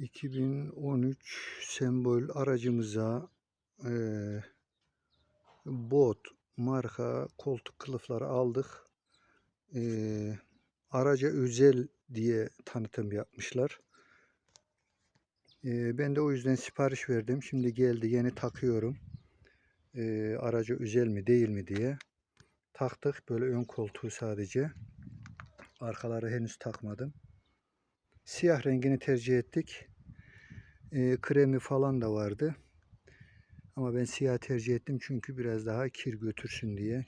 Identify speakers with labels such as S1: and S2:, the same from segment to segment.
S1: 2013 sembol aracımıza eee bot marka koltuk kılıfları aldık. Eee, araca özel diye tanıtım yapmışlar. Eee, ben de o yüzden sipariş verdim. Şimdi geldi yeni takıyorum. Eee, araca özel mi değil mi diye. Taktık böyle ön koltuğu sadece. Arkaları henüz takmadım. Siyah rengini tercih ettik. Eee, kremi falan da vardı. Ama ben siyah tercih ettim çünkü biraz daha kir götürsün diye.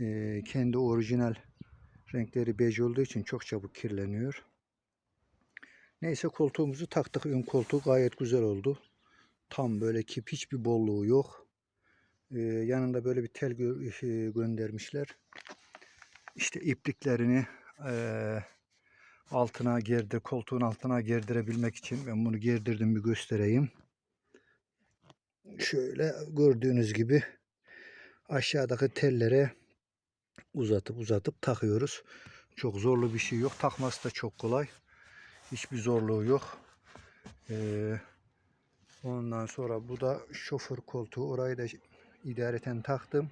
S1: Eee, kendi orijinal renkleri bej olduğu için çok çabuk kirleniyor. Neyse koltuğumuzu taktık. Ön koltuğu gayet güzel oldu. Tam böyle kip hiçbir bolluğu yok. Eee, yanında böyle bir tel gö- şey göndermişler. İşte ipliklerini eee, altına gerdir, koltuğun altına gerdirebilmek için ben bunu gerdirdim bir göstereyim. Şöyle gördüğünüz gibi aşağıdaki tellere uzatıp uzatıp takıyoruz. Çok zorlu bir şey yok. Takması da çok kolay. Hiçbir zorluğu yok. Ee, ondan sonra bu da şoför koltuğu. Orayı da idareten taktım.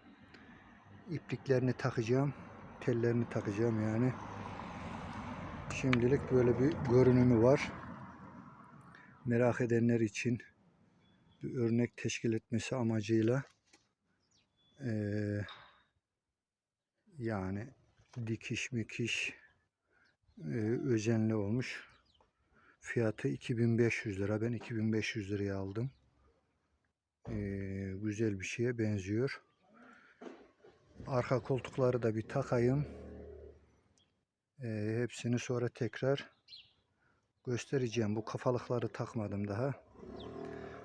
S1: İpliklerini takacağım. Tellerini takacağım yani. Şimdilik böyle bir görünümü var. Merak edenler için bir örnek teşkil etmesi amacıyla eee, yani dikiş mikiş eee, özenli olmuş. Fiyatı 2500 lira. Ben 2500 liraya aldım. Eee, güzel bir şeye benziyor. Arka koltukları da bir takayım. Eee, hepsini sonra tekrar göstereceğim. Bu kafalıkları takmadım daha.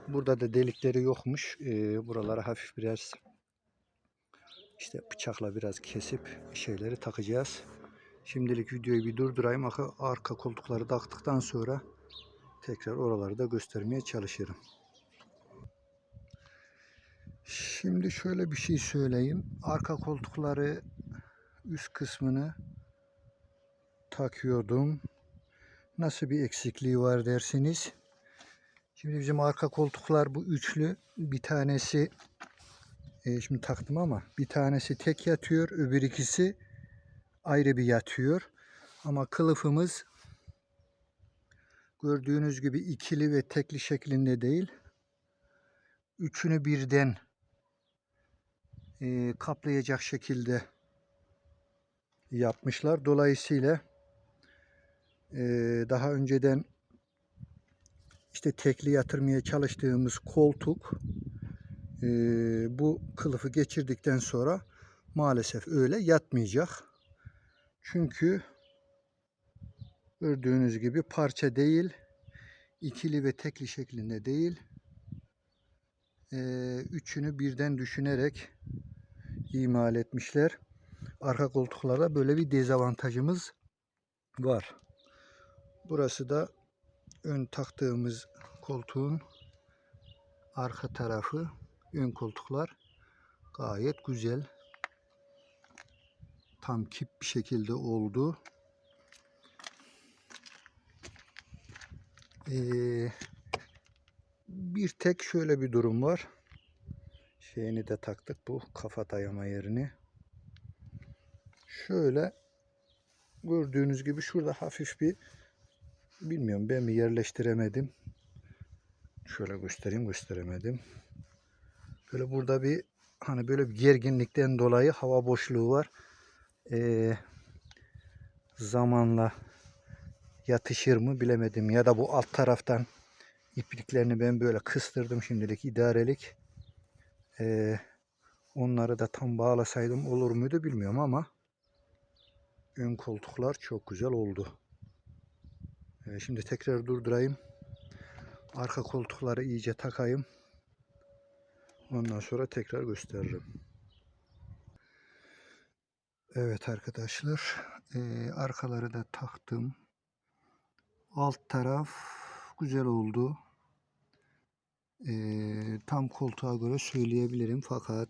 S1: Burada da delikleri yokmuş. Ee, buralara hafif biraz işte bıçakla biraz kesip şeyleri takacağız. Şimdilik videoyu bir durdurayım. Arka koltukları taktıktan sonra tekrar oraları da göstermeye çalışırım. Şimdi şöyle bir şey söyleyeyim. Arka koltukları üst kısmını takıyordum. Nasıl bir eksikliği var dersiniz? Şimdi bizim arka koltuklar bu üçlü. Bir tanesi e, şimdi taktım ama bir tanesi tek yatıyor. Öbür ikisi ayrı bir yatıyor. Ama kılıfımız gördüğünüz gibi ikili ve tekli şeklinde değil. Üçünü birden e, kaplayacak şekilde yapmışlar. Dolayısıyla daha önceden işte tekli yatırmaya çalıştığımız koltuk e, bu kılıfı geçirdikten sonra maalesef öyle yatmayacak. Çünkü gördüğünüz gibi parça değil, ikili ve tekli şeklinde değil, e, üçünü birden düşünerek imal etmişler. Arka koltuklarda böyle bir dezavantajımız var. Burası da ön taktığımız koltuğun arka tarafı. Ön koltuklar gayet güzel. Tam kip bir şekilde oldu. Ee, bir tek şöyle bir durum var. Şeyini de taktık bu kafa dayama yerini. Şöyle gördüğünüz gibi şurada hafif bir Bilmiyorum ben mi yerleştiremedim. Şöyle göstereyim gösteremedim. Böyle burada bir hani böyle bir gerginlikten dolayı hava boşluğu var. Ee, zamanla yatışır mı bilemedim. Ya da bu alt taraftan ipliklerini ben böyle kıstırdım şimdilik idarelik. Ee, onları da tam bağlasaydım olur muydu bilmiyorum ama ön koltuklar çok güzel oldu. Ee, Şimdi tekrar durdurayım. Arka koltukları iyice takayım. Ondan sonra tekrar gösteririm. Evet arkadaşlar. ee, arkaları da taktım. Alt taraf güzel oldu. Ee, tam koltuğa göre söyleyebilirim fakat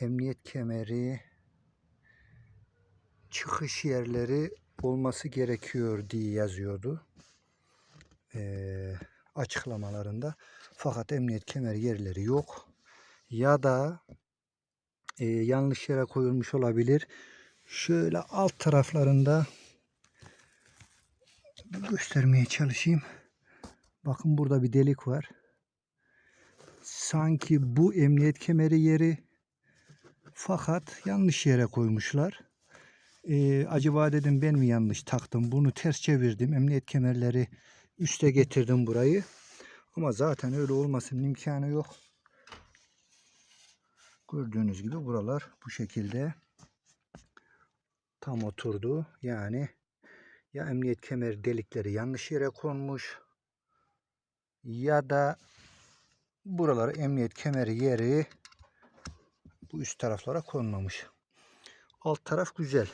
S1: emniyet kemeri çıkış yerleri olması gerekiyor diye yazıyordu. eee, açıklamalarında. Fakat emniyet kemeri yerleri yok. Ya da eee, yanlış yere koyulmuş olabilir. Şöyle alt taraflarında göstermeye çalışayım. Bakın burada bir delik var. Sanki bu emniyet kemeri yeri fakat yanlış yere koymuşlar. Ee, acaba dedim ben mi yanlış taktım? Bunu ters çevirdim. Emniyet kemerleri üste getirdim burayı. Ama zaten öyle olmasının imkanı yok. Gördüğünüz gibi buralar bu şekilde tam oturdu. Yani ya emniyet kemeri delikleri yanlış yere konmuş ya da buraları emniyet kemeri yeri bu üst taraflara konmamış. Alt taraf güzel.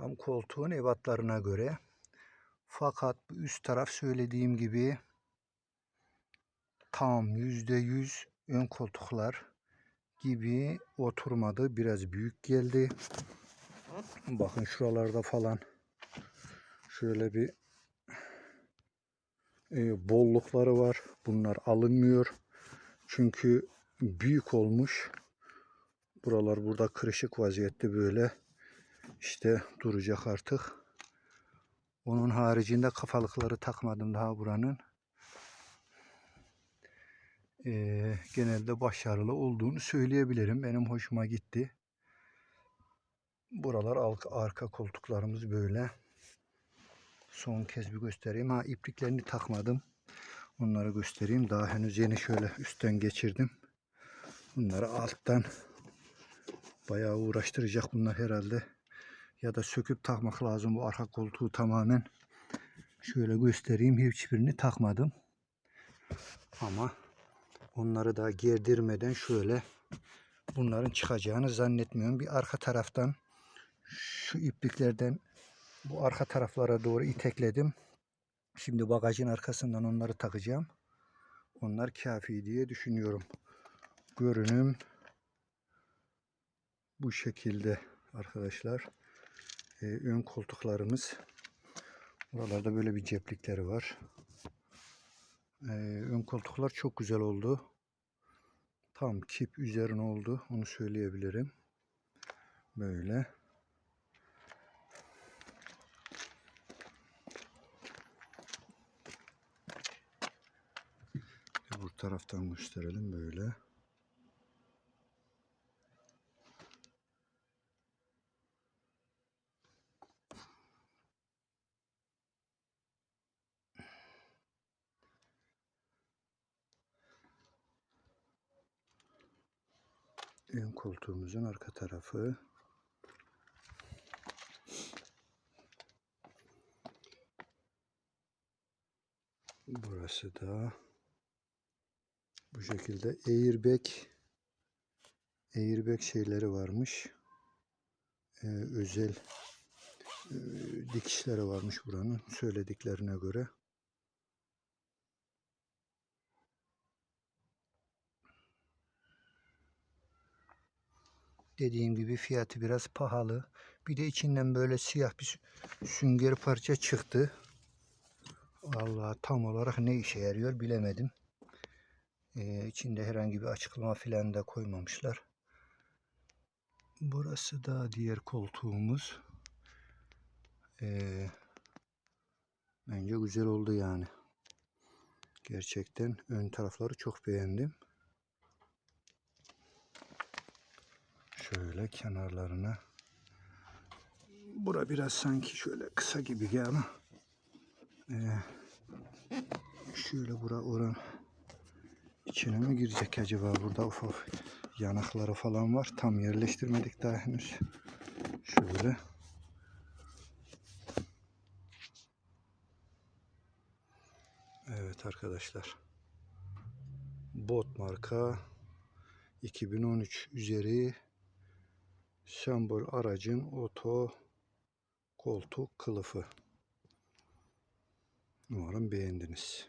S1: Tam koltuğun ebatlarına göre. Fakat bu üst taraf söylediğim gibi tam yüzde yüz ön koltuklar gibi oturmadı. Biraz büyük geldi. Bakın şuralarda falan şöyle bir e, bollukları var. Bunlar alınmıyor. Çünkü büyük olmuş. Buralar burada kırışık vaziyette böyle işte duracak artık. Onun haricinde kafalıkları takmadım daha buranın. Ee, genelde başarılı olduğunu söyleyebilirim. Benim hoşuma gitti. Buralar arka, arka koltuklarımız böyle. Son kez bir göstereyim. Ha ipliklerini takmadım. Onları göstereyim. Daha henüz yeni şöyle üstten geçirdim. Bunları alttan bayağı uğraştıracak bunlar herhalde. Ya da söküp takmak lazım bu arka koltuğu tamamen. Şöyle göstereyim. Hiçbirini takmadım. Ama onları da gerdirmeden şöyle bunların çıkacağını zannetmiyorum. Bir arka taraftan şu ipliklerden bu arka taraflara doğru itekledim. Şimdi bagajın arkasından onları takacağım. Onlar kafi diye düşünüyorum. Görünüm bu şekilde arkadaşlar. Ee, ön koltuklarımız. Buralarda böyle bir ceplikleri var. Ee, ön koltuklar çok güzel oldu. Tam kip üzerine oldu. Onu söyleyebilirim. Böyle. Bu taraftan gösterelim böyle. Ön koltuğumuzun arka tarafı. Burası da bu şekilde airbag airbag şeyleri varmış. Ee, özel e, dikişleri varmış buranın söylediklerine göre. Dediğim gibi fiyatı biraz pahalı. Bir de içinden böyle siyah bir sü- sünger parça çıktı. Allah tam olarak ne işe yarıyor bilemedim. Ee, içinde herhangi bir açıklama filan da koymamışlar. Burası da diğer koltuğumuz. Ee, bence güzel oldu yani. Gerçekten ön tarafları çok beğendim. Şöyle kenarlarına. Bura biraz sanki şöyle kısa gibi geldi ama ee, şöyle bura oran içine mi girecek acaba? Burada ufak yanakları falan var. Tam yerleştirmedik daha henüz. Şöyle. Evet arkadaşlar. Bot marka 2013 üzeri sembol aracın oto koltuk kılıfı. Umarım beğendiniz.